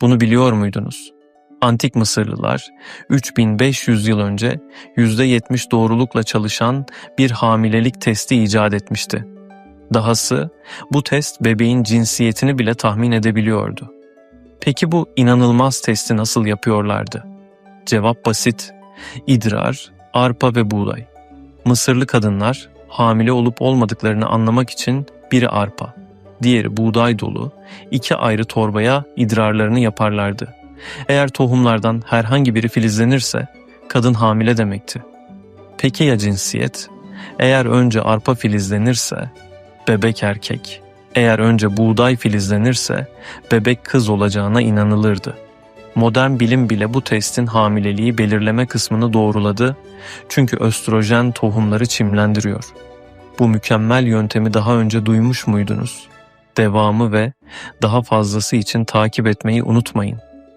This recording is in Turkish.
Bunu biliyor muydunuz? Antik Mısırlılar 3500 yıl önce %70 doğrulukla çalışan bir hamilelik testi icat etmişti. Dahası bu test bebeğin cinsiyetini bile tahmin edebiliyordu. Peki bu inanılmaz testi nasıl yapıyorlardı? Cevap basit. İdrar, arpa ve buğday. Mısırlı kadınlar hamile olup olmadıklarını anlamak için biri arpa, diğeri buğday dolu iki ayrı torbaya idrarlarını yaparlardı. Eğer tohumlardan herhangi biri filizlenirse kadın hamile demekti. Peki ya cinsiyet? Eğer önce arpa filizlenirse bebek erkek. Eğer önce buğday filizlenirse bebek kız olacağına inanılırdı. Modern bilim bile bu testin hamileliği belirleme kısmını doğruladı çünkü östrojen tohumları çimlendiriyor. Bu mükemmel yöntemi daha önce duymuş muydunuz? Devamı ve daha fazlası için takip etmeyi unutmayın.